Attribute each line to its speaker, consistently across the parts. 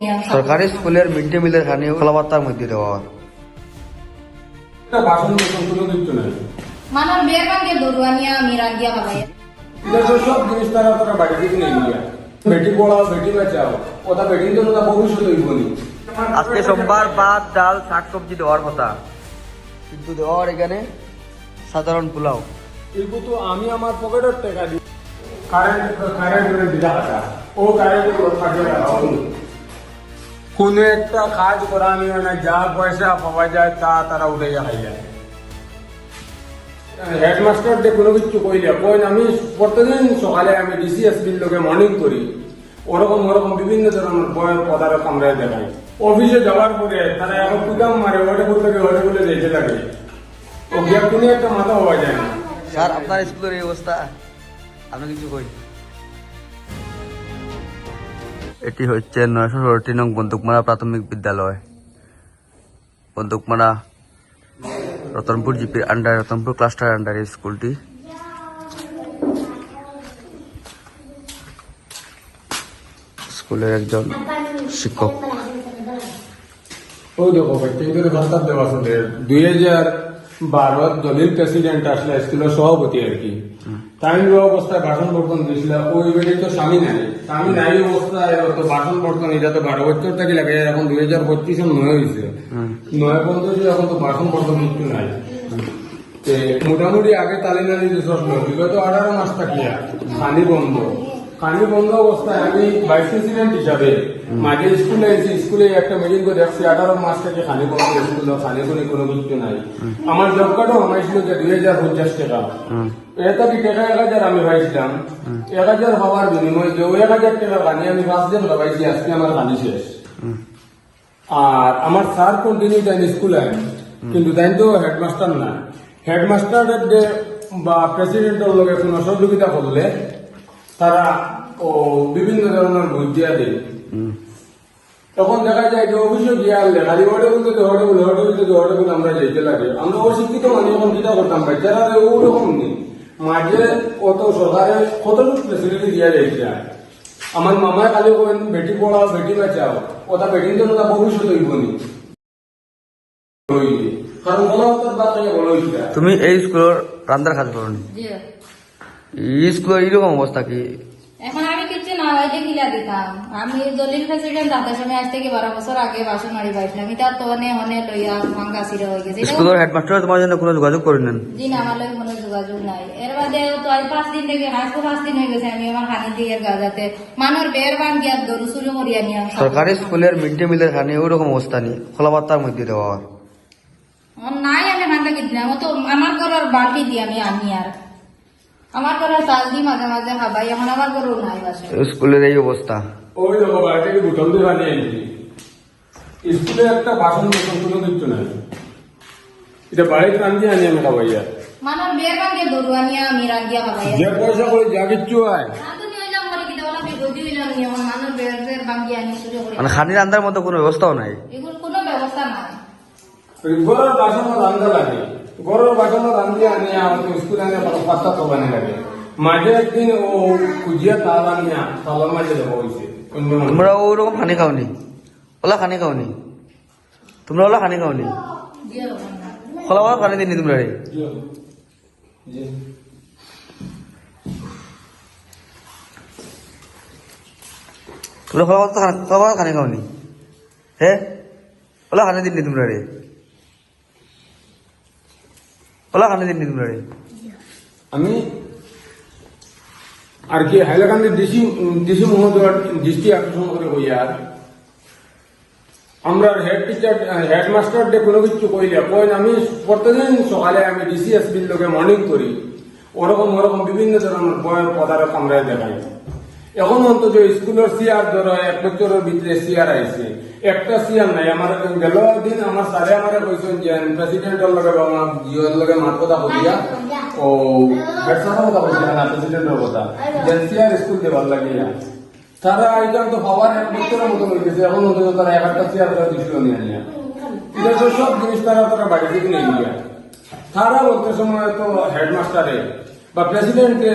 Speaker 1: সরকারি স্কুলের mid day মিলের খানি খোলাবার্তার মধ্যে দেওয়া হয়।
Speaker 2: এটা বাসন কোসন কোনো কিছু নাই
Speaker 3: মানর বের বাঙ্গে দরুয়ানিয়া মিরান বাবাই
Speaker 2: এটা সব জিনিস তারা তারা বাড়ি থেকে নিয়ে গিয়া বেটি পড়াও বেটি বাঁচাও ওটা বেটি তো ওটা ভবিষ্যৎ হইব
Speaker 1: আজকে সোমবার ভাত ডাল শাক সবজি দেওয়ার কথা। কিন্তু দেওয়ার এখানে সাধারণ পোলাও।
Speaker 2: কিন্তু তো আমি আমার পকেটের টাকা দিই কারেন্ট কারেন্ট ও কারেন্ট থাকে না কোনো একটা কাজ করা নিয়ে না যা পয়সা পাওয়া যায় তা তারা উঠে খাই যায় হেডমাস্টার ডে কোনো কিছু কইলে কই আমি প্রতিদিন সকালে আমি ডিসিএসবির লোকে মর্নিং করি। ওরকম ওরকম বিভিন্ন ধরনের বয়ের পদার্থ আমরা দেখাই। অফিসে যাওয়ার পরে তারা এখন কুদাম মারে ওটা বলতে ওটা বলে যেতে লাগে ও গিয়া কোনো একটা মাথা হওয়া যায় না।
Speaker 1: স্যার আপনার স্কুলের এই অবস্থা আপনি কিছু কই এটি হচ্ছে নয়শো ষোলোটি নং বন্দুকমারা প্রাথমিক বিদ্যালয়। বন্দুকমারা রতনপুর জিপির আন্ডার, রতনপুর ক্লাস্টার আন্ডার স্কুলটি। স্কুলের একজন শিক্ষক।
Speaker 2: দুই হাজার বারোর দলিল প্রেসিডেন্ট আসলে স্কুলের সভাপতি আর কি। তাই অবস্থায় ভাষণ বর্তন দিয়েছিল, ওই বেড়ে তো স্বামী নাই। স্বামী নাই অবস্থায় তো ভাষণ বর্তন এটা তো বারো বছর থেকে লাগে, এখন দুই হাজার পঁচিশে নয় হয়েছে। নয় পর্যন্ত এখন তো ভাষণ বর্তন কিছু নাই। মোটামুটি আগে তালিনালি বিগত আঠারো মাস থাকিয়া পানি বন্ধ। পানি বন্ধ অবস্থায় আমি ভাইস প্রেসিডেন্ট হিসাবে মাঝে স্কুলে এসেছি স্কুলে একটা মিটিং করে দেখছি আঠারো মাস থেকে খানি বন্ধ স্কুল খানি কোনো কোনো কিছু নাই। আমার জব কার্ডও আমাইছিল যে দুই হাজার পঞ্চাশ টাকা। এটা কি টাকা এক হাজার আমি পাইছিলাম? এক হাজার হওয়ার বিনিময়ে যে এক হাজার টাকা খানি আমি পাঁচ দিন লাগাইছি আজকে আমার খানি শেষ। আর আমার স্যার কন্টিনিউ টাইম স্কুলে কিন্তু তাই তো হেডমাস্টার না। হেডমাস্টারের যে বা প্রেসিডেন্টের লগে কোনো সহযোগিতা করলে তারা ও বিভিন্ন ধরনের ভোট দিয়া দেয় তখন দেখা যায় যে অফিসে গিয়ে আনলে খালি হটে বলতে তো হটে বলে হটে বলতে তো হটে বলে আমরা যেতে লাগে। আমরা অশিক্ষিত মানুষ এখন চিন্তা করতাম বাচ্চারা ওরকম নেই। মাঝে অত সরকারে কতটুকু ফেসিলিটি দিয়া যাইছে। আমার মামায় খালি বলেন বেটি পড়াও বেটি বাঁচাও ওটা বেটির জন্য ওটা ভবিষ্যৎ হইব নি। কারণ বড় হত্যার বাদ থেকে বড় হইছে
Speaker 1: তুমি এই স্কুলের রান্দার কাজ করো অবস্থা কি?
Speaker 3: এখন আমি কিছু না দিতাম। আমি দলিল প্রেসিডেন্ট দাদার সময় আজ থেকে বারো বছর আগে বাসন মারি পাইছিলাম। এটা তো হনে হনে লইয়া ভাঙ্গা সিরে হয়ে গেছে।
Speaker 1: স্কুলের হেডমাস্টার তোমার জন্য কোনো যোগাযোগ করে নেন
Speaker 3: জি না আমার লগে কোনো যোগাযোগ নাই। এর বাদে তো পাঁচ দিন থেকে আজকে পাঁচ দিন হয়ে গেছে। আমি আমার হানি দিয়ে গাজাতে মানুষ বের বান গিয়া দরু শুরু করিয়া নিয়ে
Speaker 1: সরকারি স্কুলের মিড ডে মিলের খানি ওইরকম অবস্থা নেই। খোলাবার্তার মধ্যে দেওয়া
Speaker 3: নাই আমি হান্ডা কি দিলাম তো আমার ঘরের বাটি দিয়ে আমি আনি আর। আমার ঘরের চাল দি মাঝে মাঝে খাবাই এখন আমার নাই বাসে।
Speaker 1: স্কুলের এই অবস্থা।
Speaker 2: ওই দেখো বাড়ি থেকে বোতল দিয়ে বানিয়ে এনেছি। স্কুলে একটা কোনো নাই। এটা বাড়িতে রান্ধি আনি আমি
Speaker 3: বাঙ্গে দরুয়ানিয়া আমি
Speaker 2: যে পয়সা করে যা কিচ্ছু হয়।
Speaker 1: মানে খানি মতো কোনো ব্যবস্থাও নাই।
Speaker 3: কোনো ব্যবস্থা নাই।
Speaker 2: বাসন রান্ধা লাগে। ঘরের বাসন রান্ধি আনি আমার স্কুলে আনি পাত্তা তো লাগে। মাঝে একদিন ও কুজিয়া তাল আনিয়া তালের মাঝে দেবো হয়েছে
Speaker 1: তোমরা ওরকম খানি খাওনি? ওলা খানি খাওনি? তোমরা ওলা খানি খাওনি?
Speaker 3: দিয়ে হবে
Speaker 1: খানি দিনি তোমরা রে। তোমরা তো খানি- খাওনি? হে? ওলা খানি দিনি তোমরা রে দিনি তোমরা
Speaker 2: আমি আর কি হাইলাকান্দির ডিসি ডিসি মহোদয়ের দৃষ্টি আকর্ষণ করে কই আর। আমরা হেড টিচার হেডমাস্টার ডে কোনো কিছু কইলে কই আমি প্রতিদিন সকালে আমি ডিসিএসবির লোকে মর্নিং করি। ওরকম ওরকম বিভিন্ন ধরনের বয়ের পদার্থ আমরা দেখাই। এখন অন্তত স্কুলের সিআর ধরো, এক বছরের ভিতরে সিআর আইছে। একটা সিআর নাই, আমার গেল দিন আমার স্যারে আমার কইছেন যে প্রেসিডেন্টের লগে বা আমার জিওর লগে মাত কথা বলিয়া। ও হেডসারের কথা বলছি, না প্রেসিডেন্টের কথা। যে সিআর স্কুল দেবার লাগিয়া তারা আইজান তো পাওয়ার এক বছরের মতো হয়ে এখন অন্তত তারা এক একটা চেয়ার করে দিছিল নিয়ে নিয়ে। এটা তো সব জিনিস তারা তারা বাড়ি থেকে নিয়ে গিয়া তারা বলতে সময় তো হেডমাস্টারে বা প্রেসিডেন্টে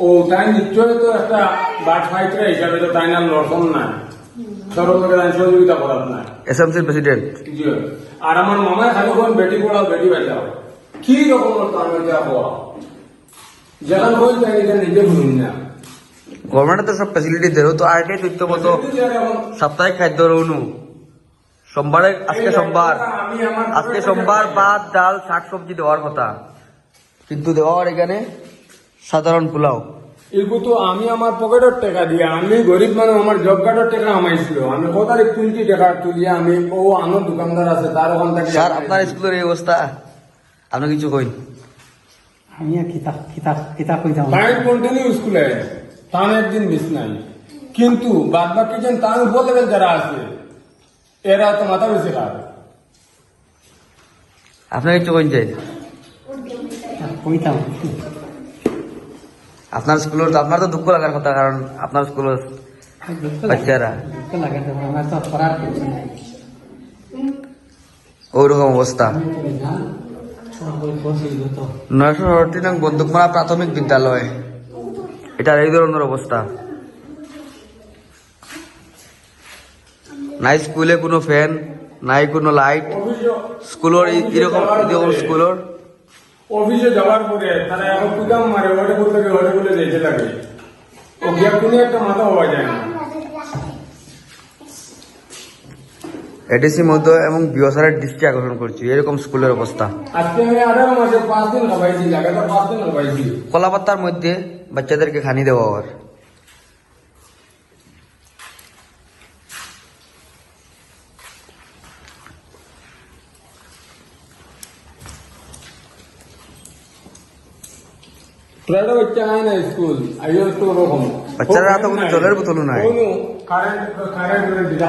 Speaker 2: ও তাই নিশ্চয় তো একটা বাট ফাইটার হিসাবে তো তাই নাম লড়ন না সর্বপ্রকার আইন সহযোগিতা করার না
Speaker 1: এসএমসির প্রেসিডেন্ট
Speaker 2: জি। আর আমার খালি কোন বেটি পড়াও বেটি বাঁচাও। কি রকম হওয়া? যেখানে এটা নিজে ভুলুন না।
Speaker 1: গভর্নমেন্ট তো সব ফ্যাসিলিটি দেয় তো আরটাই তথ্য মতো সাপ্তাহিক খাদ্য অনু সোমবারে আজকে সোমবার। আজকে সোমবার ভাত ডাল শাক সবজি দেওয়ার কথা। কিন্তু দেওয়ার এখানে সাধারণ পোলাও।
Speaker 2: এগুলো তো আমি আমার পকেটের টাকা দিয়ে আমি গরিব মানুষ আমার জব কার্ডের টাকা আমাইছিল আমি তারিখ তুলছি টাকা তুলিয়ে আমি ও আমার দোকানদার আছে তার ওখান থেকে
Speaker 1: স্যার আপনার স্কুলের এই অবস্থা আপনি কিছু কইন।
Speaker 4: আমি কিতাব কিতাব কিতাব কইতাম
Speaker 2: টাইম কন্টিনিউ স্কুলে তার একদিন মিস নাই। কিন্তু বাদ বাকি যেন তার উপর লেভেল যারা আছে এরা তো মাথা বেশি খায়
Speaker 1: আপনি কিছু কইন চাই
Speaker 4: কইতাম।
Speaker 1: আপনার স্কুলের তো আপনার তো দুঃখ লাগার কথা কারণ আপনার স্কুলের বাচ্চারা। ওইরকম অবস্থা। নয়শো ষাটটি নং বন্দুকমারা প্রাথমিক বিদ্যালয়। এটার এই ধরনের অবস্থা। নাই স্কুলে কোনো ফ্যান নাই কোনো লাইট স্কুলের এরকম এরকম স্কুলের
Speaker 2: অফিসে যাওয়ার পরে তারা এখন কুদাম মারে ওটা বলতে গিয়ে ওটা বলে যেতে লাগে। ও গিয়া কোনো একটা মাথা হওয়া যায় না।
Speaker 1: এডিসি মধ্য এবং বিওসারের দৃষ্টি আকর্ষণ করছি এরকম স্কুলের অবস্থা।
Speaker 2: আজকে আমি আঠারো মাসে পাঁচ দিন খাবাইছি লাগাতার পাঁচ দিন খাবাইছি
Speaker 1: কলাপাতার মধ্যে বাচ্চাদেরকে খানি দেওয়া আর
Speaker 2: প্রায় বাচ্চা নাই না স্কুল আইও তো ওরকম
Speaker 1: বাচ্চারা তো কোনো জলের বোতলও নাই।
Speaker 2: কোনো কারেন্ট কারেন্ট দিলা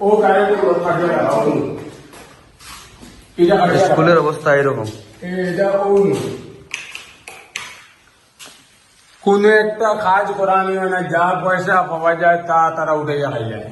Speaker 2: ও কারেন্ট কাটে কাটা
Speaker 1: স্কুলের অবস্থা এরকম
Speaker 2: এটা কোন একটা কাজ করা নিয়ে না যা পয়সা পাওয়া যায় তা তারা উঠে খাই যায়